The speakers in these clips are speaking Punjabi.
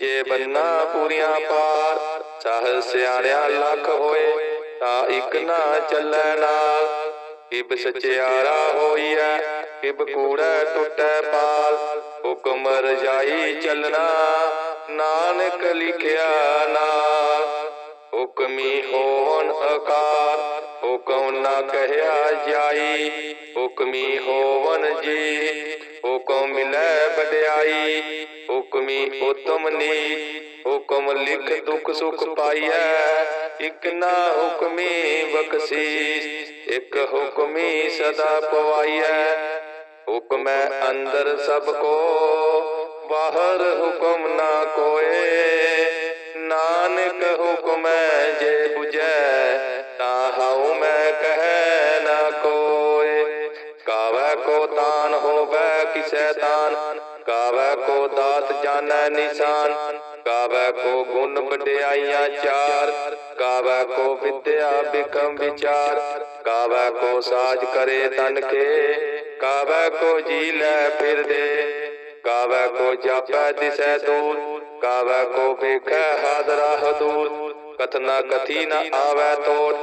ਜੇ ਬੰਨਾ ਪੂਰੀਆਂ ਪਾਰ ਸਾਹ ਸਿਆਣਿਆ ਲੱਖ ਹੋਏ, ਤਾਂ ਇੱਕ ਨਾ ਚੱਲੈ ਨਾਲ। ਕਿਬ ਸਚਿਆਰਾ ਹੋਈਐ, ਕਿਬ ਕੂੜੈ ਟੁੱਟੈ ਪਾਲ। ਹੁਕਮ ਰਜਾਈ ਚੱਲਣਾ, ਨਾਨਕ ਲਿਖਿਆ ਨਾਲ ਹੁਕਮੀ ਹੋਵਨ ਅਕਾਰ, ਹੁਕਮ ਨਾ ਕਹਿਆ ਜਾਈ। ਹੁਕਮੀ ਹੋਵਨ ਜੀ ਹੁਕਮ ਮਿਲੈ ਵਡਿਆਈ, ਹੁਕਮੀ ਉਤਮ ਨੀ ਹੁਕਮ ਲਿਖ ਦੁਖ ਸੁਖ ਪਾਈਐ, ਇਕ ਨਾ ਹੁਕਮੀ ਬਖਸ਼ੀਸ, ਇਕ ਹੁਕਮੀ ਸਦਾ ਪਵਾਈਐ। ਹੁਕਮੈ ਅੰਦਰ ਸਭ ਕੋ, ਬਾਹਰ ਹੁਕਮ ਨਾ ਕੋਏ। ਨਾਨਕ ਹੁਕਮੈ ਜੇ 부ਜੈ ਤਾ ਹਉ ਮੈਂ ਕਹਿ ਦਾਤ ਨਿਸ਼ਾਨ। ਕਾਵੈ ਕੋ ਗੁਣ ਵਡਿਆਈਆਂ ਚਾਰ। ਕਾਵੈ ਕੋ ਵਿਦਿਆ ਬਿਕਮ ਵਿਚਾਰ। ਕਾਵੈ ਕੋ ਸਾਜ ਕਰੇ ਤਨ ਕੇ। ਕਾਵੈ ਕੋ ਜੀ ਲੈ ਫਿਰਦੇ। ਕਾਵੈ ਕੋ ਜਾਪੈ ਦਿਸੈ ਦੂਰ। ਕਾਵੈ ਕੋ ਵੇਖੈ ਹਾਦਰਾ। ਹਦੂਰ ਕਥਨਾ ਕਥੀ ਨ ਆਵੈ ਤੋੜ।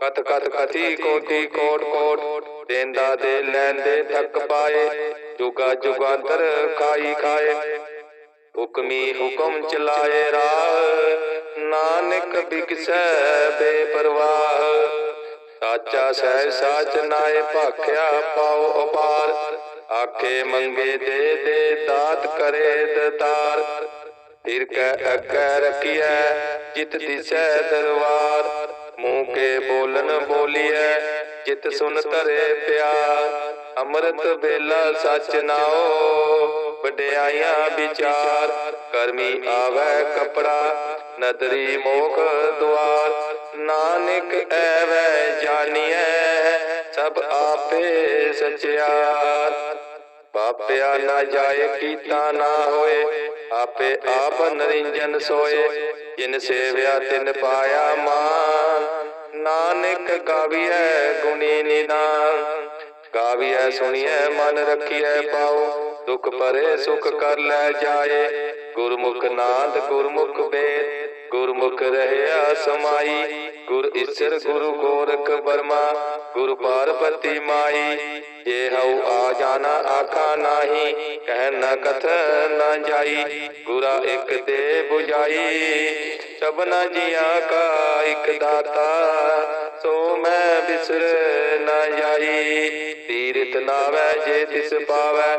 ਕਥ ਕਥ ਕਥੀ ਕੋਟੀ ਕੋਟ ਕੋਟ। ਦੇਂਦਾ ਦੇ ਲੈਂਦੇ ਥੱਕ ਪਾਏ। ਜੁਗਾ ਜੁਗਾਂਤਰ ਖਾਈ ਖਾਏ। ਹੁਕਮੀ ਹੁਕਮ ਚਲਾਏ ਰਾਹ। ਨਾਨਕ ਬਿਕਸੈ ਬੇਪਰਵਾਹ। ਸਾਚਾ ਸਹਿ ਸਾਚ ਨਾਏ ਭਾਖਿਆ ਪਾਉ ਅਪਾਰ। ਆਖੇ ਮੰਗੇ ਦੇ ਦੇ ਦਾਤ ਕਰੇ ਦਤਾਰ। ਫਿਰ ਕੈ ਅੱਗੇ ਰਖੀਐ ਜਿਤ ਦਿਸੈ ਦਰਬਾਰ। ਮੂੰਹ ਕੇ ਬੋਲਨ ਬੋਲੀਐ ਜਿਤ ਸੁਨ ਧਰੇ ਪਿਆਰ। ਅੰਮ੍ਰਿਤ ਵੇਲਾ ਸਚ ਨਾਓ। ਵਡਿਆਈਆਂ ਵਿਚਾਰ, ਕਰਮੀ ਆਵੈ ਕਪੜਾ, ਨਦਰੀ ਮੋਖ ਦੁਆਰ। ਨਾਨਕ ਐਵੈ ਜਾਣੀਐ, ਸਭ ਆਪੇ ਸਚਿਆਰ। ਪਾਪਿਆ ਨਾ ਜਾਏ ਕੀਤਾ ਨਾ ਹੋਏ, ਆਪੇ ਆਪ ਨਰਿੰਜਨ ਸੋਏ। ਜਿਨ ਸੇਵਿਆ ਤਿਨ ਪਾਇਆ ਮਾਨ, ਨਾਨਕ ਗਾਵੀਐ ਗੁਣੀ ਨਿਦਾਨ। ਗਾਵੀਐ ਸੁਣੀਐ ਮਨ ਰਖੀਐ ਪਾਉ ਦੁਖ ਪਰੇ ਸੁਖ ਕਰ ਲੈ ਜਾਏ। ਗੁਰਮੁਖ ਨਾਦ, ਗੁਰਮੁਖ ਵੇਦ ਗੁਰਮੁਖ ਰਹਿਆ ਸਮਾਈ। ਗੁਰ ਈਸ਼ਰ ਗੁਰੂ ਗੋਰਖ ਬਰਮਾ ਗੁਰ ਪਾਰਬਤੀ ਮਾਈ। ਜੇ ਹਉ ਆ ਜਾਣਾ, ਆਖਾ ਨਾਹੀ। ਕਹਿ ਨ ਕਥ ਨ ਜਾਈ। ਗੁਰਾ ਇੱਕ ਤੇ 부ਜਾਈ ਸਭਨਾ ਜੀਆਂ ਕਾ ਇੱਕ ਦਾਤਾ। ਸੋ ਮੈਂ ਬਿਸਰ ਨ ਜਾਈ। ਤੀਰਤ ਨਾਵੈ, ਜੇ ਤਿਸ ਪਾਵੈ।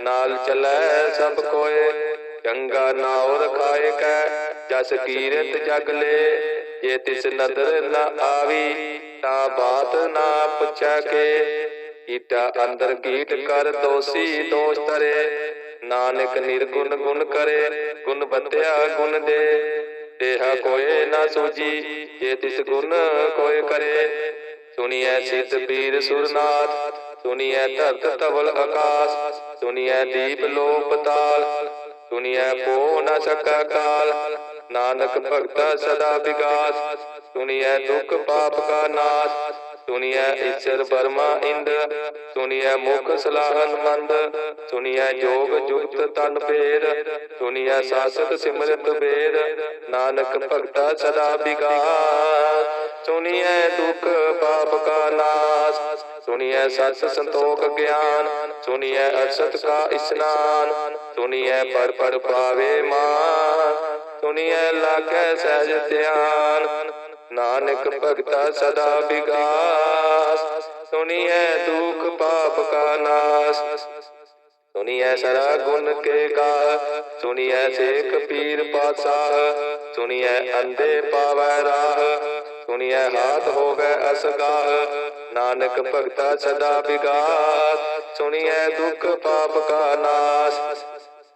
ਨਾਲ ਚਲੈ ਸਭ ਕੋਏ, ਚੰਗਾ ਨਾਉ ਰਖਾਏ ਕੈ, ਜਸ ਕੀਰਤ ਜਗ ਲੈ, ਜੇ ਤਿਸ ਨਦਰ ਨ ਆਵੀ, ਤਾਂ ਬਾਤ ਨਾ ਪੁੱਛੈ ਕੇ। ਕੀਟਾ ਅੰਦਰ ਕੀਟ ਕਰ ਦੋਸੀ ਦੋਸ਼ ਤਰੇ ਨਾਨਕ ਨਿਰਗੁਣ ਗੁਣ ਕਰੇ, ਗੁਣ ਬੰਦਿਆ ਗੁਣ ਦੇ। ਦੇਹਾ ਕੋਏ ਨਾ ਸੂਜੀ ਜੇ ਤਿਸ ਗੁਣ ਕੋਏ ਕਰੇ। ਸੁਣੀਐ ਸਿਤ ਪੀਰ ਸੁਰਨਾਥ, ਸੁਣੀਐ ਧਰਤ ਤਵਲ ਆਕਾਸ ਸੁਣੀਐ ਦੀਪ ਲੋ ਪਤਾਲ, ਸੁਣੀਐ ਕੋ ਨ ਸਕਾ ਕਾਲ। ਨਾਨਕ ਭਗਤਾ ਸਦਾ ਵਿਗਾਸ, ਸੁਣੀਐ ਦੁਖ ਪਾਪ ਕਾ ਨਾਸ। ਸੁਣੀਐ ਈਸ਼ਰ ਬਰਮਾ ਇੰਦ ਸੁਣੀਐ ਮੁਖ ਸਲਾਹਨ ਮੰਦ ਸੁਣੀਐ ਜੋਗ ਜੁਗਤ ਤਨ ਪੇਰ ਸੁਣੀਐ ਸਾਸਤ ਸਿਮਰਤ ਵੇਦ ਨਾਨਕ ਭਗਤਾ ਸਦਾ ਵਿਗਾਸ ਸੁਣੀਐ ਦੁਖ ਪਾਪ ਕਾ ਨਾਸ। ਸੁਣੀਐ ਸਤ ਸੰਤੋਖ ਗਿਆਨ। ਸੁਣੀਐ ਅਸਤ ਕਾ ਇਸਨਾਨ। ਸੁਣੀਐ ਪਰ ਪਰ ਪਾਵੇ ਮਾਨ। ਸੁਣੀਐ ਲਾਗੈ ਸਹਿਜ ਧਿਆਨ। ਨਾਨਕ ਭਗਤਾ ਸਦਾ ਵਿਗਾਸ। ਸੁਣੀਐ ਦੁਖ ਪਾਪ ਕਾ ਨਾਸ। ਸੁਣੀਐ ਸਰਾ ਗੁਣ ਕੇ ਗਾ ਸੁਣੀਐ ਸੇਖ ਪੀਰ ਪਾਤਸ਼ਾਹ। ਸੁਣੀਐ ਅੰਧੇ ਪਾਵੈ ਰਾਹ। ਸੁਣੀਐ ਹਾਥ ਹੋਵੇ ਅਸਗਾਹ। ਨਾਨਕ ਭਗਤਾ ਸਦਾ ਵਿਗਾਸ। ਸੁਣੀਐ ਦੁਖ ਪਾਪ ਕਾ ਨਾਸ।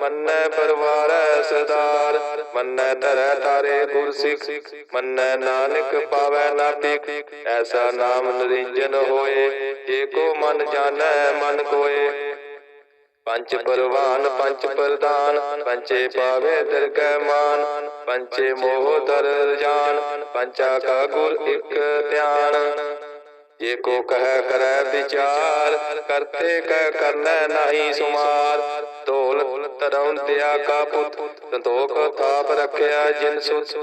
ਮੰਨੈ ਪਰਵਾਰੈ ਸਦਾਰ ਮੰਨੈ ਧਰੈ ਤਾਰੇ ਗੁਰ ਸਿੱਖ ਮੰਨੈ ਨਾਨਕ ਪਾਵੈ ਨਾ ਐਸਾ ਨਾਮ ਨਰਿੰਜਨ ਹੋਏ, ਜੇ ਕੋ ਮਨ ਜਾਣੈ, ਮਨ ਕੋਏ। ਪੰਚ ਪਰਵਾਨ, ਪੰਚ ਪ੍ਰਦਾਨ, ਪੰਚੇ ਪਾਵੇ ਦਰਗਹਿ ਮਾਨ। ਪੰਚੇ ਮੋਹ ਦਰ ਜਾਨ, ਪੰਚਾ ਕਾ ਗੁਰ ਇਕ ਧਿਆਨ। ਜੇ ਕੋ ਕਹਿ ਕਰੈ ਵਿਚਾਰ, ਕਰਤੇ ਕਹਿ ਕਰਨੈ ਨਹੀਂ ਸੁਮਾਰ। ਢੋਲ ਤਰਉ ਕਾ ਪੁੱਤ, ਸੰਤੋਖ ਥਾਪ ਰੱਖਿਆ ਜਿਨ ਸੁਤ।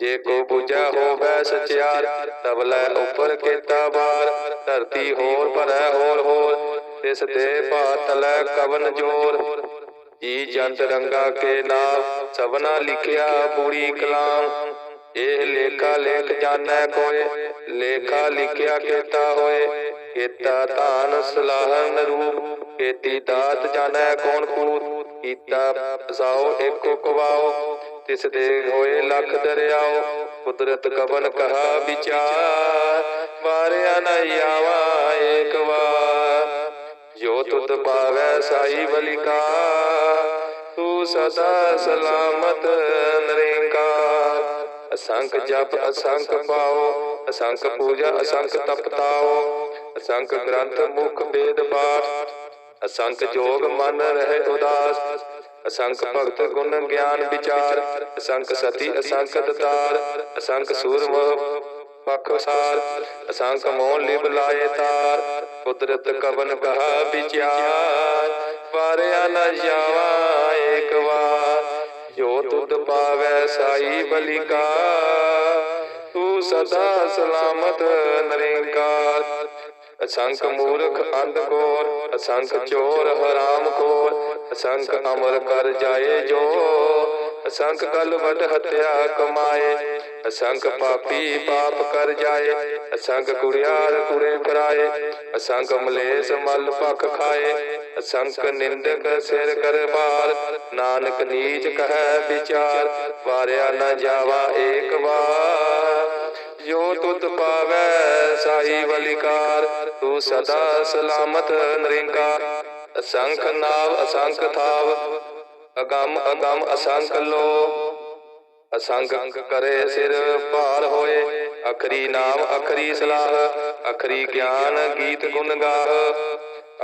ਜੇ ਕੋ ਬੁਝਾ ਹੋਵੇ ਸਚਿਆਰ ਤਬਲੇ ਉੱਪਰ ਕੀਤਾ ਬਾਰ ਧਰਤੀ ਹੋਰ ਭਰੈ ਹੋਰ ਹੋਰ, ਤਿਸ ਦੇ ਭਾਤਲੈ ਕਵਨ ਜੋਰ। ਜੀ ਜੰਤ ਰੰਗਾ ਕੇ ਨਾਮ ਸਭਨਾ ਲਿਖਿਆ ਪੂਰੀ ਕਲਾਮ। ਇਹ ਲੇਖਾ ਲੇਖ ਜਾਣੈ ਕੋਏ, ਲੇਖਾ ਲਿਖਿਆ ਕੀਤਾ ਹੋਏ। ਕੀਤਾ ਧਾਨ ਸਲਾਹਨ ਰੂਪ ਕੀਤੀ ਦਾਤ ਜਾਣੈ ਕੌਣ ਕੂਤ, ਕੀਤਾ ਸਾਓ ਏਕੋ ਕਵਾਓ ਤਿਸ ਦੇ ਹੋਏ ਲੱਖ ਦਰਿਆਓ, ਕੁਦਰਤ ਕਵਨ ਕਹਾ ਵਿਚਾਰ, ਵਾਰਿਆ ਨ ਆਵਾ ਏਕ ਵਾਰ। ਜੋ ਤੁਧ ਪਾਵੈ ਸਾਈ ਬਲਿਕਾ ਤੂੰ ਸਦਾ ਸਲਾਮਤ ਨਰੇਂਕਾਰ। ਅਸੰਖ ਜਪ, ਅਸੰਖ ਪਾਓ, ਅਸੰਖ ਪੂਜਾ, ਅਸੰਖ ਤਪਤਾਓ ਅਸੰਖ ਗ੍ਰੰਥ ਮੁਖ ਵੇਦ ਪਾਠ, ਅਸੰਖ ਜੋਗ ਮਨ ਰਹੇ ਉਦਾਸ, ਅਸੰਖ ਭਗਤ ਗੁਣ ਗਿਆਨ ਵਿਚਾਰ, ਅਸੰਖ ਸਤੀ ਅਸੰਖ ਦਤਾਰ, ਅਸੰਖ ਸੂਰਮ ਪਖਸਾਰ ਅਸੰਖ ਮੋਹ ਲਿਵ ਲਾਏ ਤਾਰ, ਕੁਦਰਤ ਕਵਨ ਕਹਾ ਵਿਚਾਰ, ਵਾਰਿਆ ਨ ਜਾਵਾ ਏਕ ਵਾਰ, ਜੋ ਤੁਧ ਪਾਵੈ ਸਾਈ ਬਲਿਕਾ ਤੂੰ ਸਦਾ ਸਲਾਮਤ ਨਰੇਂਕਾਰ ਅਸੰਖ ਮੂਰਖ ਅੰਧ ਕੋਰ, ਅਸੰਖ ਚੋਰ ਹਰਾਮ ਕੋਰ, ਅਸੰਖ ਅਮਰ ਕਰ ਜਾਏ ਜੋ, ਅਸੰਖ ਕਲ ਵਟ ਹਤਿਆ ਕਮਾਏ, ਅਸੰਖ ਪਾਪੀ ਪਾਪ ਕਰ ਜਾਏ, ਅਸੰਖ ਕੁੜਿਆਰ ਕੁੜੇ ਫਰਾਏ, ਅਸੰਖ ਮਲੇਸ ਮਲ ਭਖ ਖਾਏ, ਅਸੰਖ ਨਿੰਦਕ ਸਿਰ ਕਰ ਬਾਰ ਨਾਨਕ ਨੀਚ ਕਹੈ ਵਿਚਾਰ, ਵਾਰਿਆ ਨਾ ਜਾਵਾ ਏਕ ਵਾਰ। ਜੋ ਤੁਧ ਪਾਵੈ ਸਾਈ ਬਲਿਕਾਰ ਤੂੰ ਸਦਾ ਸਲਾਮਤ ਨਰਿੰਕਾਰ ਅਸੰਖ ਨਾਵ ਅਸੰਖ ਥਾਵ, ਅਗੰਮ ਅਗੰਮ ਅਸੰਖ ਲੋ। ਅਸੰਖ ਕਰੇ ਸਿਰ ਭਾਰ ਹੋਏ, ਅਖਰੀ ਨਾਮ ਅਖਰੀ ਸਲਾਹ, ਅਖਰੀ ਗਿਆਨ ਗੀਤ ਗੁਣ ਗਾਹ।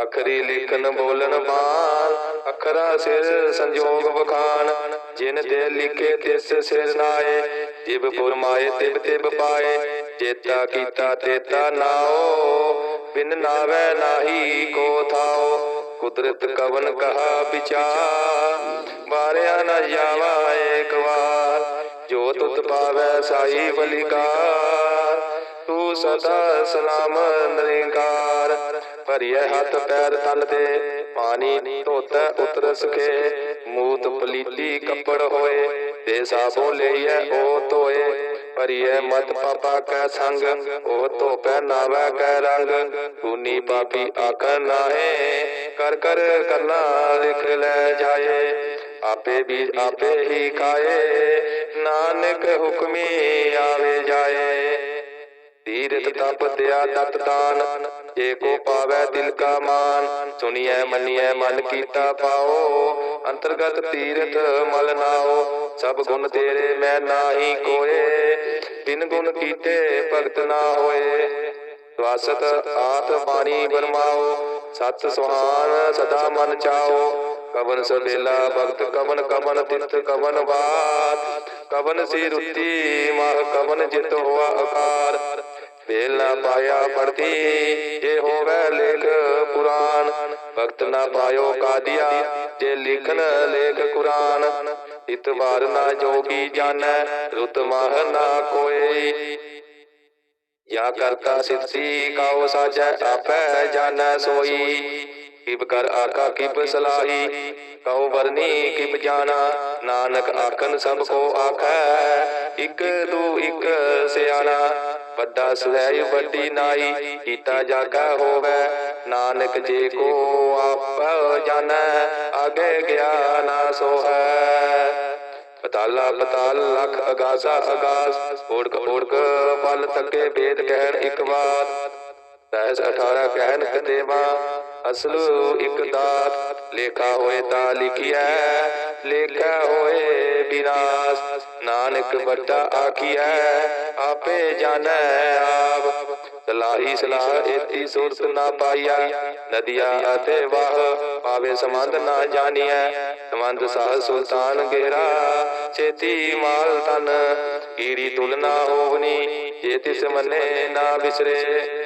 ਅਖਰੀ ਲਿਖਨ ਬੋਲਨ ਮਾਨ, ਅਖਰਾ ਸਿਰ ਸੰਜੋਗ ਬਖਾਨ ਜਿਨ ਤੇ ਲਿਖੇ ਤਿਸ ਸਿਰ ਨਾਏ, ਜਿਬ ਫੁਰਮਾਏ ਤਿਬ ਤਿਬ ਪਾਏ। ਚੇਤਾ ਕੀਤਾ ਤੇਤਾ ਨਾਓ, ਬਿਨ ਨਾਵੇ ਨਾਹੀ ਕੋ ਥਾਓ। ਕੁਦਰਤ ਕਵਨ ਕਹਾ ਵਿਚਾਰ, ਵਾਰਿਆ ਨਾ ਜਾਵਾ ਏਕ ਵਾਰ। ਜੋ ਤੁਤ ਪਾਵੈ ਸਾਈ ਬਲਿਕਾਰ। ਤੂੰ ਸਦਾ ਸਲਾਮ ਨਿਰੰਕਾਰ। ਭਰੀਏ ਹੱਥ ਪੈਰ ਤਨ ਦੇ ਪਾਣੀ ਧੋਤਾ ਉਤਰ ਸਕੇ ਮੂਤ ਪਲੀਤੀ ਕੱਪੜ ਹੋਏ, ਤੇ ਸਾਬੋ ਲਈਐ ਉਹ ਧੋਏ। ਭਰੀਏ ਮਤ ਪਾਪਾ ਕੈ ਸੰਗ ਉਹ ਧੋਪੈ ਨਾਵੈ ਕੈ ਰੰਗ। ਕੂਨੀ ਪਾਪੀ ਆਖਣ ਨਾਹੇ, ਕਰ ਕਰ ਕਰਨਾ ਲਿਖ ਲੈ ਜਾਏ। ਆਪੇ ਵੀ ਆਪੇ ਹੀ ਖਾਏ, ਨਾਨਕ ਹੁਕਮੀ ਆਵੇ ਜਾਏ। ਤੀਰਥ ਤਪ ਦਿਆ ਦਤ ਦਾਨ, ਜੇ ਕੋ ਪਾਵੈ ਦਿਲ ਕਾ ਮਾਨ। ਸੁਣੀਐ, ਮੰਨੀਐ, ਮਨ ਕੀਤਾ ਪਾਓ, ਅੰਤਰਗਤ ਤੀਰਥ ਮਲ ਨਾਓ। ਸਭ ਗੁਣ ਤੇਰੇ ਮੈਂ ਨਾਹੀ ਕੋਏ, ਬਿਨ ਗੁਣ ਕੀਤੇ ਭਗਤ ਨਾ ਹੋਏ। ਸਵਾਸਤ ਆਤ ਬਾਣੀ ਬਰਮਾਓ, ਸਤ ਸੁਹਾਨ ਸਦਾ ਮਨ ਚਾਓ। ਕਵਨ ਸਬੇਲਾ ਭਗਤ, ਕਵਨ ਕਵਨ ਤਿਤ ਕਵਨ ਬਾਤ। ਕਵਨ ਸੀ ਰੁੱਤੀ ਮਹ ਕਵਨ ਜਿਤ ਹੋਆ ਆਕਾਰ ਵੇਲ ਨਾ ਪਾਇਆ ਪੜਤੀ ਜੇ ਹੋਵੇ ਲੇਖ ਪੁਰਾਨ ਭਗਤ ਨਾ ਪਾਇਓ ਕਾਦੀਆ, ਜੇ ਲਿਖਨ ਲੇਖ ਕੁਰਾਨ। ਇਤਵਾਰ ਨਾ ਜੋਗੀ ਜਾਣੈ, ਰੁਤ ਮਾਹ ਨਾ ਕੋਈ ਜਾਂ ਕਰਤਾ ਸਿੱਧੀ ਕਾਉ ਸਾਜੈ, ਆਪੈ ਜਾਣੈ ਸੋਈ। ਕਿਬ ਕਰ ਆਕਾ, ਕਿਬ ਸਲਾਹੀ, ਕਉ ਵਰਨੀ, ਕਿਬ ਜਾਣਾ। ਨਾਨਕ ਆਖਨ ਸਭ ਕੋ ਆਖੈ, ਇਕ ਦੂ ਇਕ ਸਿਆਣਾ। ਵੱਡਾ ਸੁਹੈ ਵੱਡੀ ਨਾਈ, ਕੀਤਾ ਜਾਗਾ ਹੋਵੇ। ਨਾਨਕ ਜੇ ਕੋ ਆਪ ਜਾਣੈ ਆਗੇ ਗਿਆਨ ਸੋ ਪਤਾਲਾ ਪਤਾਲ ਲਖ ਅਗਾਸਾ ਅਗਾਸ ਓੜਕ ਓੜਕ ਪਲ ਤੱਕੇ ਵੇਦ ਕਹਿਣ ਇੱਕ ਵਾਰ। ਸਹਿਸ 18 ਕਹਿਣ ਕਤੇਵਾ ਅਸਲ ਇੱਕ ਦਾਤ। ਲੇਖਾ ਹੋਏ ਤਾਂ ਲਿਖਿਆ ਲੇਖਾ ਹੋਏ ਵਿਨਾਸ਼ ਨਾਨਕ ਵੱਡਾ ਆਖੀਐ, ਆਪੇ ਜਾਣੈ ਆਪ। ਸਲਾਹੀ ਸਲਾਹ ਏਤੀ ਸੁਰਤ ਨਾ ਪਾਈਆ ਨਦੀਆ ਅਤੇ ਵਾਹ ਪਾਵੇ ਸੰਬੰਧ ਨਾ ਜਾਣੀਐ। ਸੰਬੰਧ ਸਾਹ ਸੁਲਤਾਨ ਗੇਰਾ, ਛੇਤੀ ਮਾਲ ਤਨ ਕੀੜੀ ਤੁਲਨਾ ਹੋਵਨੀ, ਜੇ ਤਿਸ ਮੰਨੇ ਨਾ ਵਿਸਰੇ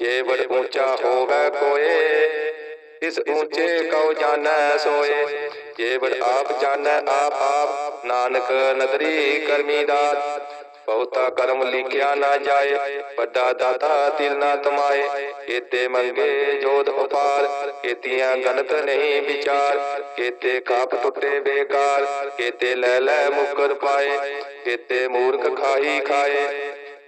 ਜੇ ਬੜ ਉੱਚਾ ਹੋਵੇ ਕੋਏ, ਇਸ ਉੱਚੇ ਕਉ ਜਾਣੈ ਸੋਏ। ਜੇ ਬੜ ਆਪ ਜਾਣੈ ਆਪ ਆਪ, ਨਾਨਕ ਨਦਰੀ ਕਰਮੀ ਦਾਤ। ਬਹੁਤਾ ਕਰਮ ਲਿਖਿਆ ਨਾ ਜਾਏ, ਵੱਡਾ ਦਾਤਾ ਦਿਲ ਨਾ ਤਮਾਏ ਕੀਤੇ ਮੰਗੇ ਜੋਤ ਉਪਾਰ, ਕੀਤੀਆਂ ਗਨਤ ਨਹੀਂ ਵਿਚਾਰ। ਕੀਤੇ ਕਾਪ ਟੁੱਟੇ ਬੇਕਾਰ, ਕੀਤੇ ਲੈ ਲੈ ਮੁਕਰ ਪਾਏ। ਕੀਤੇ ਮੂਰਖ ਖਾਈ ਖਾਏ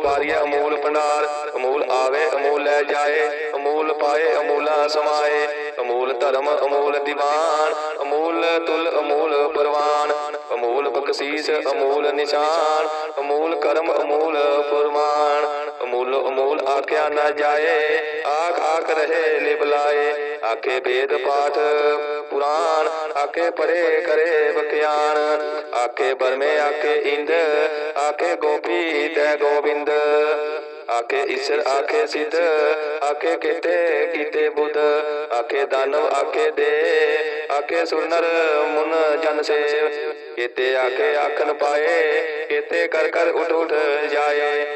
ਅਮੂਲ ਵਪਾਰੀਆ ਅਮੂਲ ਭੰਡਾਰ, ਅਮੂਲ ਆਵੇ, ਅਮੂਲ ਲੈ ਜਾਏ, ਅਮੂਲ ਪਾਏ, ਅਮੂਲਾ ਸਮਾਏ, ਅਮੂਲ ਧਰਮ, ਅਮੂਲ ਦੀਵਾਨ, ਅਮੂਲ ਤੁਲ, ਅਮੂਲ ਪਰਵਾਨ, ਅਮੂਲ ਬਖਸ਼ੀਸ ਅਮੂਲ ਨਿਸ਼ਾਨ, ਅਮੂਲ ਕਰਮ, ਅਮੂਲ ਫਰਮਾਨ। ਅਮੂਲ ਅਮੂਲ ਆਖਿਆ ਨਾ ਜਾਏ, ਆਖ ਆਖ ਰਹੇ ਲਿਬਲਾਏ ਆਖੇ ਵੇਦ ਪਾਠ ਪੁਰਾਣ, ਆਖੇ ਪਰੇ ਕਰੇ ਬਖਿਆਨ ਆਖੇ ਬਰਮੇ, ਆਖੇ ਇੰਦ, ਆਖੇ ਗੋਪੀ ਤੈ ਗੋਬਿੰਦ। ਆਖੇ ਈਸ਼ਰ, ਆਖੇ ਸਿੱਧ, ਆਖੇ ਕੀਤੇ ਕੀਤੇ ਬੁੱਧ। ਆਖੇ ਦਾਨਵ, ਆਖੇ ਦੇ ਆਖੇ ਸੁਨਰ ਮੁਨ ਜਨ ਸੇਵ ਕੀਤੇ ਆਖੇ ਆਖਨ ਪਾਏ ਕੀਤੇ ਕਰ ਕਰ ਉਠ ਉਠ ਜਾਏ।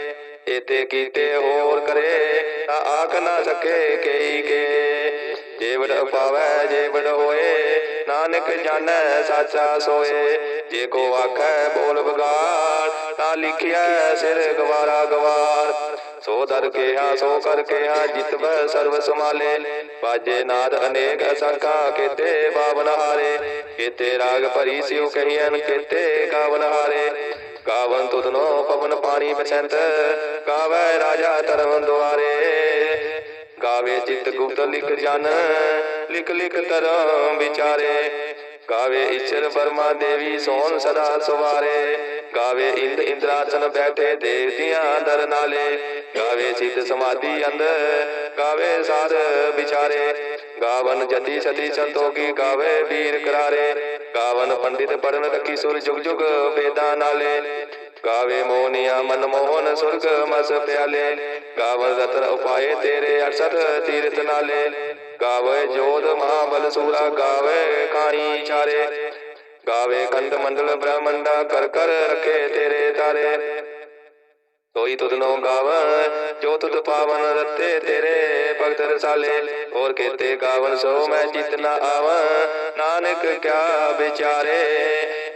ਇਤੇ ਕੀਤੇ ਹੋਰ ਕਰੇ, ਤਾਂ ਆਖ ਨਾ ਸਕੇ ਕਈ ਕੇ। ਜੇ ਵਡ ਪਾਵੈ ਜੇ ਹੋਏ, ਨਾਨਕ ਜਾਣੈ ਸਾਚਾ ਸੋਏ। ਜੇ ਕੋ ਆਖੈ ਬੋਲ ਬਗਾੜ, ਤਾਂ ਲਿਖਿਆ ਸਿਰ ਗਵਾਰਾ ਗਵਾਰ। ਸੋ ਦਰ ਕੇਹਾ, ਸੋ ਕਰ ਕਿਹਾ, ਜਿਤਵੈ ਸਰਬ ਸਮਾਲੇ ਬਾਜੇ ਨਾਦ ਅਨੇਕ ਅਸੰਖਾ, ਕੀਤੇ ਬਾਵਨ ਹਾਰੇ। ਕੀਤੇ ਰਾਗ ਭਰੀ ਸਿਉ ਕਹੀਐਨ, ਕੀਤੇ ਗਾਵਨ ਹਾਰੇ। ਗਾਵਨ ਤੁਧਨੋ ਪਵਨ ਪਾਣੀ ਬਸੰਤ, ਗਾਵੇ ਰਾਜਾ ਧਰਮ ਦੁਆਰੇ। ਗਾਵੇ ਚਿਤ ਗੁਪਤ ਲਿਖ ਜਨ, ਲਿਖ ਲਿਖ ਤਰਮ ਵਿਚਾਰੇ। ਗਾਵੇ ਈਸ਼ਰ ਬਰਮਾ ਦੇਵੀ ਸੋਨ ਸਦਾ ਸੁਵਾਰੇ। ਗਾਵੇ ਇੰਦ ਇੰਦਰਾਸਨ ਬੈਠੇ ਦੇਵਤਿਆਂ ਦਰ ਨਾਲੇ। ਗਾਵੇ ਸਿੱਧ ਸਮਾਧੀ ਅੰਦ ਗਾਵੇ ਸਾਧ ਵਿਚਾਰੇ। ਗਾਵਨ ਜਤੀ ਸਤੀ ਸੰਤੋਖੀ ਗਾਵੇ ਵੀਰ ਕਰਾਰੇ। ਗਾਵਨ ਪੰਡਿਤ ਪੜਨ ਰਖੀ ਸੁਰ ਜੁਗ ਜੁਗ ਵੇਦਾਂ ਨਾਲੇ। ਗਾਵੇ ਮੋਹਨੀਆ ਮਨ ਮੋਹਨ ਸੁਰਗ ਮਸ ਪਿਆਲੇ। ਗਾਵਨ ਰਤਨ ਉਪਾਏ ਤੇਰੇ ਅਰਸਤ ਤੀਰਥ ਨਾਲੇ। ਗਾਵੇ ਜੋਧ ਮਹਾਬਲ ਸੂਰਾ ਗਾਵੇ ਖਾਣੀ ਚਾਰੇ। ਗਾਵੇ ਖੰਡ ਮੰਡਲ ਬ੍ਰਹਮੰਡਾ ਕਰ ਕਰ ਰਖੇ ਤੇਰੇ ਤਾਰੇ। ਕੋਈ ਤੁਧ ਨੋ ਗਾਵਨ ਜੋ ਤੁਧ ਪਾਵਨ ਰਤੇ ਤੇਰੇ ਭਗਤ ਰਸਾਲੇ। ਹੋਰ ਕੇਤੇ ਗਾਵਨ ਸੋ ਮੈਂ ਚਿਤ ਨ ਆਵਨ ਨਾਨਕ ਕਿਆ ਵਿਚਾਰੇ।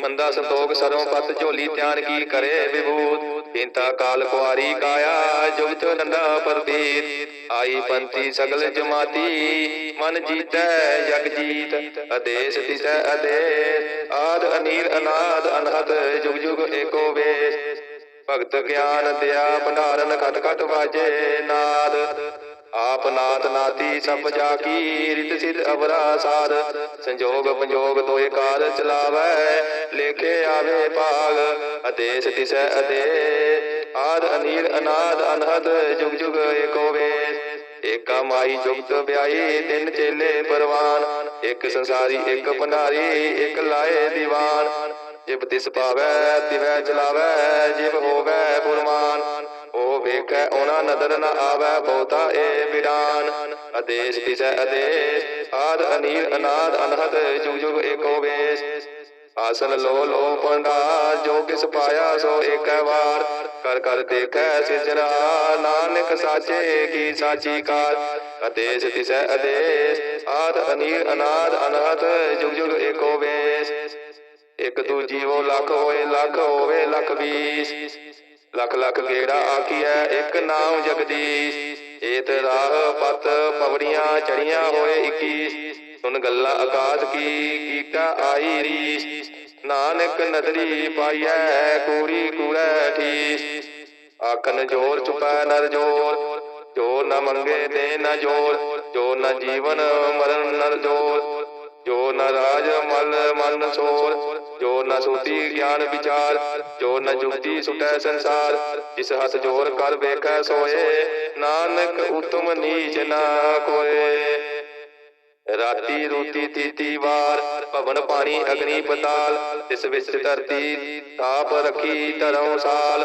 ਮੰਦਾ ਸੰਤੋਖ ਸਰੋਂ ਪਤ ਝੋਲੀ ਧਿਆਨ ਕੀ ਕਰੇ ਵਿਭੂਤ? ਇੰਤਾ ਕਾਲ ਕੁਆਰੀ ਕਾਇਆ, ਜੁਗ ਨੰਦਾ ਪਰਦੀਤ ਆਈ ਪੰਤੀ ਸਗਲ ਜਮਾਤੀ, ਮਨ ਜੀਤੈ, ਜਗ ਜੀਤ। ਅਦੇਸ ਤਿਸੈ ਅਦੇਸ ਆਦ ਅਨੀਰ ਅਨਾਦ ਅਨਹਦ, ਜੁਗ ਜੁਗ ਏਕੋ ਵੇਸ। ਭਗਤ ਗਿਆਨ ਦਿਆ, ਭੰਡਾਰਨ ਖਟ ਖਟ ਵਾਜੇ ਨਾਦ। ਆਪ ਨਾਥ ਨਾਤੀ ਸਭ ਜਾ ਕੀ ਰਿਤ ਸਿਧ ਅਵਰਾ ਸਾਧ ਸੰਜੋਗ ਪੰਜੋਗ ਤੋਏ ਕਾਰ ਚਲਾਵੈ, ਲੇਖੇ ਆਵੇ ਭਾਗ ਅਦੇਸ ਤਿਸੈ ਅਦੇ ਆਦ ਅਨੀਰ ਅਨਾਦ ਅਨਹਦ, ਜੁਗ ਜੁਗ ਏਕੋ ਵੇਸ ਏਕਾ ਮਾਈ ਜੁਗਤ ਵਿਆਈ ਤਿੰਨ ਚੇਲੇ ਪਰਵਾਨ। ਇੱਕ ਸੰਸਾਰੀ, ਇੱਕ ਭੰਡਾਰੀ, ਇੱਕ ਲਾਏ ਦੀਵਾਨ। ਜਿਬ ਤਿਸ ਪਾਵੈ, ਤਿਵੈ ਚਲਾਵੈ, ਜਿਬ ਹੋਵੈ ਪੁਰਮਾਨ। ਉਹ ਵੇਖੈ ਉਹਨਾਂ ਨਦਰ ਨ ਆਵੈ ਬਹੁਤਾ ਏ ਵਿਡਾਨ ਆਦੇਸ਼ ਤਿਸੈ ਆਦੇਸ਼ ਆਦ ਅਨੀਰ ਅਨਾਦ ਅਨਹਦ ਜੁਗ ਜੁਗ ਏਕੋ ਵੇਸ ਆਸਨ ਲੋ ਲੋ ਪੰਡਾ ਜੋ ਕਿਸ ਪਾਇਆ ਸੋ ਏਕੈ ਵਾਰ ਕਰ ਕਰ ਦੇਖੈ ਸਿਜਰਾ ਨਾਨਕ ਸਾਚੇ ਕੀ ਸਾਚੀ ਕਾਰ ਆਦੇਸ਼ ਤਿਸੈ ਆਦੇਸ਼ ਆਦ ਅਨੀਰ ਅਨਾਦ ਅਨਹਦ ਜੁਗ ਜੁਗ ਏਕੋ ਵੇਸ ਇੱਕ ਦੂਜੀ ਉਹ ਲੱਖ ਹੋਏ ਲੱਖ ਹੋਵੇ ਲੱਖ ਵੀਸ ਲਖ ਲੱਖ ਗੇੜਾ ਆਖੀਐ, ਇੱਕ ਨਾਮ ਜਗਦੀਸ਼। ਏਤ ਰਾਹ ਪਤ ਪਵੜੀਆਂ ਚੜੀਆਂ ਹੋਏ 21 ਸੁਨ ਗੱਲਾਂ ਆਕਾਸ਼ ਕੀ ਕੀਕਾ ਆਈ ਰੀਸ। ਨਾਨਕ ਨਦਰੀ ਪਾਈਐ ਕੂੜੀ ਕੂੜੈ ਠੀਸ। ਆਖਨ ਜੋਰ ਚੁਪੈ ਨਰ ਜੋਰ, ਜੋ ਨਾ ਮੰਗੇ ਦੇ ਨਾ ਜੋਰ, ਜੋ ਨਾ ਜੀਵਨ ਮਰਨ ਨਰ ਜੋਰ। ਜੋ ਨ ਰਾਜ ਮਲ ਮਨ ਸੋਰ, ਜੋ ਨ ਸੁਤੀ ਗਿਆਨ ਵਿਚਾਰ, ਜੋ ਨ ਜੁਗਤੀ ਸੁਟੈ ਸੰਸਾਰ ਇਸ ਹੱਥ ਜੋਰ ਕਰ ਵੇਖੈ ਸੋਏ, ਨਾਨਕ ਉਤਮ ਨੀਚ ਨਾ ਕੋਏ। ਰਾਤੀ ਰੋਤੀ ਤੀਤੀ ਵਾਰ, ਭਵਨ ਪਾਣੀ ਅਗਨੀ ਪਤਾਲ ਇਸ ਵਿੱਚ ਧਰਤੀ ਤਾਪ ਰਖੀ ਧਰਮ ਸਾਲ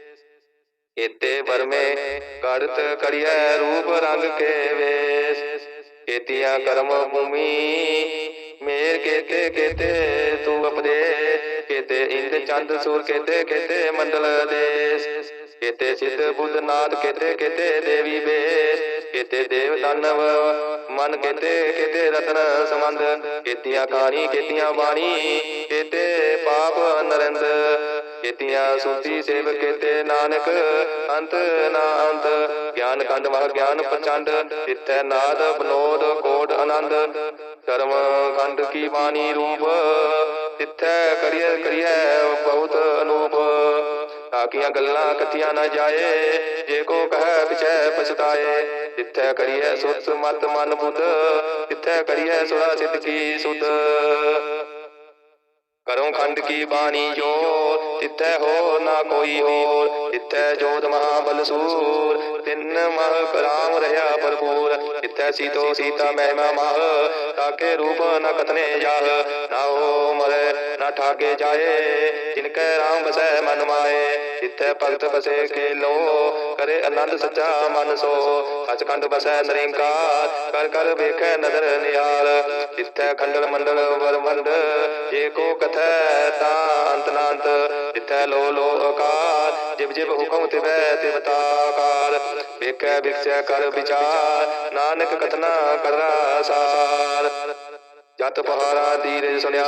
ਇਤੇ ਵਰਮੇ ਕੜਤ ਕੜਿਐ ਰੂਪ ਰੰਗ ਕੇ ਵੇਸ। ਕੇਤੀਆਂ ਕਰਮ ਭੂਮੀ ਮੇਰ ਕੇਤੇ ਕੇਤੇ ਤੂੰ ਅਪਦੇ ਕੇਤੇ ਇੰਦ ਚੰਦ ਸੂਰ ਕੇਤੇ ਕੇਤੇ ਮੰਡਲ ਦੇਸ। ਕੇਤੇ ਸਿੱਧ ਬੁੱਧ ਨਾਥ ਕੇਤੇ ਕੇਤੇ ਦੇਵੀ ਬੇਸ। ਕੇਤੇ ਦੇਵ ਦਾਨਵ ਮਨ ਕੇਤੇ ਕੇਤੇ ਰਤਨ ਸਮੰਦ ਕੇਤੀਆਂ ਕਹਾਣੀ ਕੇਤੀਆਂ ਬਾਣੀ ਕੇਤੇ ਪਾਪ ਨਰਿੰਦ। ਕੇਤੀਆਂ ਸੁਤੀ ਸੇਵ ਕੇਤੇ ਨਾਨਕ, ਅੰਤ ਨਾ ਅੰਤ। ਗਿਆਨ ਕੰਡ ਮਹ ਗਿਆਨ ਪ੍ਰਚੰਡ ਤਿੱਥੈ ਨਾਦ ਬਨੋਦ ਕੋਟ ਆਨੰਦ। ਕਰਮ ਖੰਡ ਕੀ ਬਾਣੀ ਰੂਪ ਤਿੱਥੈ ਕਰੀਐ ਕਰੀਏ ਬਹੁਤ ਅਨੂਪ। ਤਾਕੀਆਂ ਗੱਲਾਂ ਕਥੀਆਂ ਨਾ ਜਾਏ, ਜੇ ਕੋ ਕਹੈ ਪਿਛੈ ਪਛਤਾਏ। ਤਿੱਥੈ ਕਰੀਐ ਸੁਤ ਮਤ ਮਨ ਬੁੱਧ ਤਿੱਥੈ ਕਰੀਏ ਸੁਰਾ ਸਿੱਧ ਕੀ ਸੁਧ। ਕਰੋ ਖੰਡ ਕੀ ਬਾਣੀ ਜੋ ਤਿੱਥੈ ਹੋ ਨਾ ਕੋਈ ਹੋਰ ਤਿੱਥੈ ਜੋਤ ਮਹਾਬਲ ਸੂਰ, ਤਿੰਨ ਮਹ ਰਾਮ ਰਹਾ ਭਰਪੂਰ ਤਿੱਥੈ ਸੀਤੋ ਸੀਤਾ ਮਹਿਮਾ ਮਹ, ਤਾਕੇ ਰੂਪ ਨ ਕਤਨੇ ਜਾਹ, ਨਾ ਹੋ ਮਰੇ, ਨਾ ਠਾਗੇ ਜਾਏ ਜਿਨਕੈ ਰਾਮ ਬਸੈ ਮਨ ਮਾਏ। ਤਿੱਥੈ ਭਗਤ ਬਸੇ ਕੇ ਲੋ ਕਰੇ ਆਨੰਦ ਸੱਚਾ ਮਨ ਸੋ ਸਚਖੰਡ ਬਸੈ ਨਰਿੰਕਾਰ ਕਰ ਕਰ ਵੇਖੈ ਨਦਰ ਨਿਹਾਲ। ਜਿੱਥੈ ਖੰਡਲ ਮੰਡਲ ਵਰਮੰਡ ਜੇ ਕੋ ਕਥੈ ਤਾ ਨਾਂਤ। ਜਿੱਥੈ ਲੋ ਲੋ ਅਕਾਲ ਜਿਬ ਜਿਬ ਹੁਕਮ ਤਿਵੈ ਤਿਵਤਾ ਤਾਕਾਲ ਵੇਖੈ ਵਿਖਸੈ ਕਰ ਵਿਚਾਰ, ਨਾਨਕ ਕਥਨਾ ਕਰਾ ਸਾਰ। ਜਤ ਪਹਾਰਾ ਦੀਰ ਸੁਨਿਆ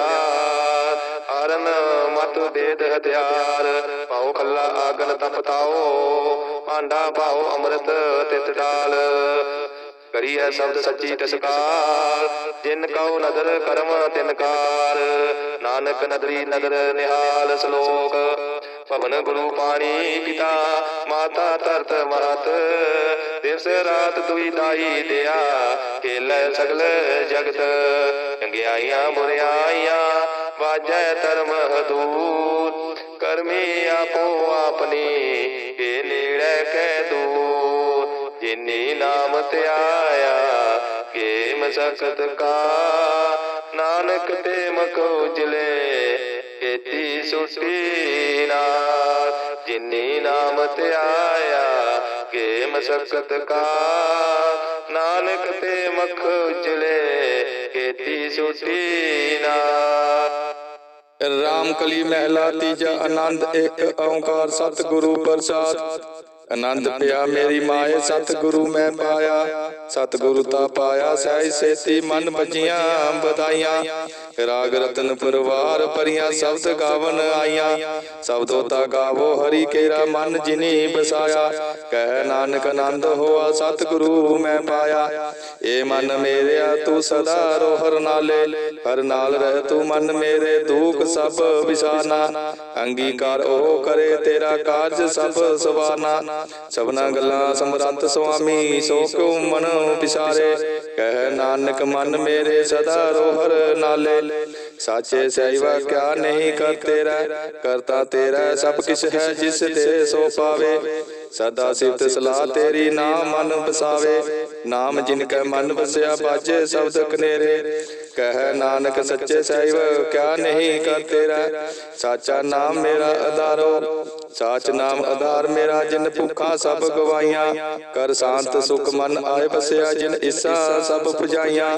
ਹਰਨ ਮਤ ਬੇਦ ਹਥਿਆਰ। ਪਾਉ ਖੱਲਾ ਆਗਨ ਤਪਤਾਓ ਭਾਂਡਾ ਪਾਉ ਅੰਮ੍ਰਿਤ ਤਿਤ ਡਾਲ। ਕਰੀਐ ਸ਼ਬਦ ਸੱਚੀ ਤਸਕਾਰ, ਜਿਨ ਕਉ ਨਦਰ ਕਰਮ ਤਿਨਕਾਰ ਨਾਨਕ ਨਦਰੀ ਨਦਰ ਨਿਹਾਲ ਸ਼ਲੋਕ। ਪਵਨ ਗੁਰੂ ਪਾਣੀ ਪਿਤਾ, ਮਾਤਾ ਧਰਤ ਮਹਤ ਦਿਵਸ ਰਾਤ ਦੁਈ ਦਾਈ ਦਿਆ ਖੇਲੇ ਸਗਲ ਜਗਤ। ਚੰਗਿਆਈਆਂ ਬੁਰਿਆਈਆਂ ਵਾਜੈ ਧਰਮ ਹਦੂਰ ਕਰਮੀ ਆਪੋ ਆਪਣੀ ਕੇ ਨੇੜੇ ਕੈ ਦੂਰ ਜਿਨੀ ਨਾਮ ਧਿਆਇਆ ਕੇ ਮਸਕਤ ਕਾ। ਨਾਨਕ ਤੇ ਮਖ ਉਜਲੇ ਕੀਤੀ ਸੁਟੀ ਨਾਰ ਜਿਨੀ ਨਾਮ ਧਿਆਇਆ ਕੇ ਮਸਕਤ ਕਾ। ਨਾਨਕ ਤੇ ਮਖ ਉਜਲੇ ਕੀਤੀ ਸੁਟੀ ਨਾਰ ਰਾਮ ਕਲੀ ਮਹਿਲਾ ਤੀਜਾ, ਆਨੰਦ ਇੱਕ ਓੰਕਾਰ ਸਤਿਗੁਰੂ ਪ੍ਰਸਾਦ। ਆਨੰਦ ਪਿਆ ਮੇਰੀ ਮਾਏ, ਸਤਿਗੁਰੂ ਮੈਂ ਪਾਇਆ। ਸਤਿਗੁਰੂ ਤਾ ਪਾਇਆ ਸਹਿ ਸੇਤੀ ਮਨ ਬਜੀਆਂ ਬਧਾਈਆਂ ਰਾਗ ਰਤਨ ਪਰਵਾਰ ਪਰੀਆਂ ਸ਼ਬਦ ਗਾਵਨ ਆਈਆਂ। ਸ਼ਬਦੋ ਤਾ ਗਾਵੋ ਹਰੀ ਕੇਰਾ ਮਨ ਜਿਨੀ ਬਸਾਇਆ। ਕਹਿ ਨਾਨਕ ਆਨੰਦ ਹੋਆ, ਸਤਿਗੁਰੂ ਮੈਂ ਪਾਇਆ। ਏ ਮਨ ਮੇਰਿਆ ਤੂੰ ਸਦਾ ਰੋਹਰ ਨਾਲੇ ਹਰ ਨਾਲ ਰਹਿ ਤੂੰ ਮਨ ਮੇਰੇ ਦੁਖ ਸਭ ਵਿਸਾਰਨਾ ਅੰਗੀਕਾਰ ਉਹ ਕਰੇ ਤੇਰਾ ਕਾਰਜ ਸਭ ਸਵਾਰਨਾ ਸਭਨਾ ਗੱਲਾਂ ਸਮਰੰਤ ਸੁਆਮੀ, ਸੋ ਕਿਉ ਮਨ ਵਿਸਾਰੇ। ਕਹਿ ਨਾਨਕ ਮਨ ਮੇਰੇ ਸਦਾ ਰੋਹਰ ਨਾਲੇ ਸਾਚੇ ਸਹਿਵਾ ਕਿਆ ਨਹੀਂ ਕਰ ਤੇਰਾ, ਕਰਤਾ ਤੇਰਾ ਸਭ ਕਿਛ ਹੈ ਜਿਸ ਤੇ ਸੋ ਪਾਵੇ। ਸਦਾ ਸਿਫਤ ਸਲਾਹ ਤੇਰੀ ਨਾਮ ਮਨ ਬਸਾਵੇ ਨਾਮ ਜਿਨ ਕੈ ਮਨ ਵਸਿਆ ਬਾਜੇ ਸ਼ਬਦ ਕਨੇਰੇ ਕਹਿ ਨਾਨਕ ਸੱਚੇ ਸਹਿਬ ਕਿਆ ਨਹੀਂ ਕਰ ਤੇਰਾ। ਸਾਚਾ ਨਾਮ ਮੇਰਾ ਆਧਾਰੋ ਸਾਚ ਨਾਮ ਆਧਾਰ ਮੇਰਾ ਜਿਨ ਭੁੱਖਾਂ ਸਭ ਗਵਾਈਆਂ ਕਰ ਸ਼ਾਂਤ ਸੁਖ ਮਨ ਆਏ ਬਸਿਆ ਜਿਨ ਇਸਾ ਸਭ ਪੁਜਾਈਆਂ।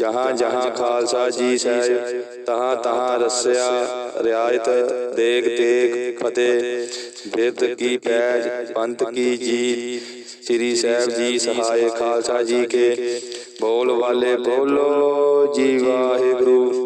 ਜਹਾਂ ਜਹਾਂ ਖਾਲਸਾ ਜੀ ਸਹਿ ਤਹਾਂ ਤਹਾਂ ਰਸਿਆ, ਰਿਆਇਤ ਦੇਖ ਤੇਗ ਫਤਿਹ। ਬਿਰਦ ਕੀ ਪੈਜ, ਪੰਥ ਕੀ ਜੀਤ। ਸ੍ਰੀ ਸਾਹਿਬ ਜੀ ਸਹਾਇ ਖਾਲਸਾ ਜੀ ਕੇ। ਬੋਲ ਵਾਲੇ ਬੋਲੋ ਜੀ ਵਾਹਿਗੁਰੂ।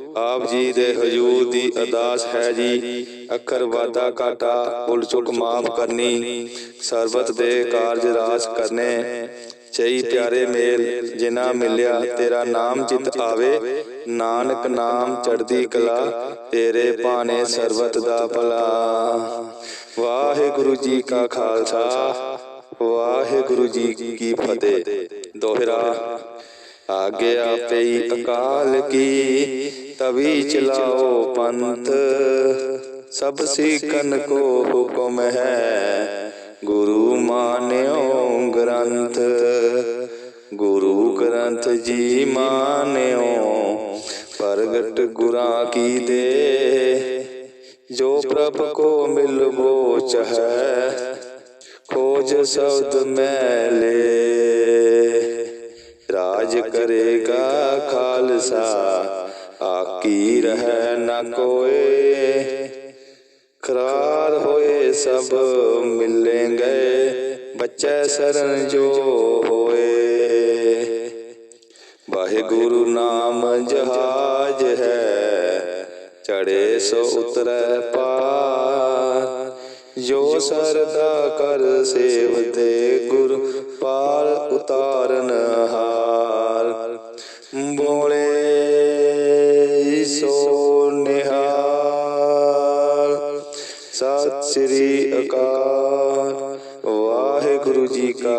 ਆਪ ਜੀ ਦੇ ਹਜੂਰ ਦੀ ਅਰਦਾਸ ਹੈ ਜੀ। ਅੱਖਰ ਵਾਦਾ ਕਾਟਾ ਭੁੱਲ ਚੁੱਕ ਮਾਫ ਕਰਨੀ, ਸਰਬਤ ਦੇ ਕਾਰਜ ਰਾਸ ਕਰਨੇ। ਚਈ ਪਿਆਰੇ ਮੇਲ ਜਿਨਾ ਮਿਲਿਆ ਤੇਰਾ ਨਾਮ ਚਿਤ ਆਵੇ। ਨਾਨਕ ਨਾਮ ਚੜਦੀ ਕਲਾ, ਤੇਰੇ ਭਾਣੇ ਸਰਬਤ ਦਾ ਭਲਾ। ਵਾਹਿਗੁਰੂ ਜੀ ਕਾ ਖਾਲਸਾ, ਵਾਹਿਗੁਰੂ ਜੀ ਕੀ ਫਤਿਹ। ਦੋਹਰਾ ਆਗਿਆ ਪਈ ਅਕਾਲ ਕੀ, ਤਵੀ ਚਲਾਓ ਪੰਥ। ਸਭ ਸਿੱਖਨ ਕੋ ਹੁਕਮ ਹੈ, ਗੁਰੂ ਮਾਨਿਓ ਗ੍ਰੰਥ। ਗੁਰੂ ਗ੍ਰੰਥ ਜੀ ਮਾਨਿਓ, ਪ੍ਰਗਟ ਗੁਰਾਂ ਕੀ ਦੇ। ਜੋ ਪ੍ਰਭ ਕੋ ਮਿਲਵੋ ਚਹੈ ਖੋਜ ਸ਼ਬਦ ਮੈਲੇ ਰਾਜ ਕਰੇਗਾ ਖਾਲਸਾ। ਆਕੀ ਰਹਿ ਨਾ ਕੋਏ। ਕਰਾਰ ਹੋਏ ਸਭ ਮਿਲेंगे ਬੱਚੇ ਸਰਨ ਜੋ ਹੋਏ। ਵਾਹਿਗੁਰੂ ਨਾਮ ਜਹਾਜ ਹੈ ਚੜੇ ਸੋ ਉਤਰੈ ਪਾਰ। ਜੋ ਸਰਦਾ ਕਰ ਸੇਵਤੇ ਗੁਰ ਪਾਰ ਉਤਾਰਨ ਹਾਰ।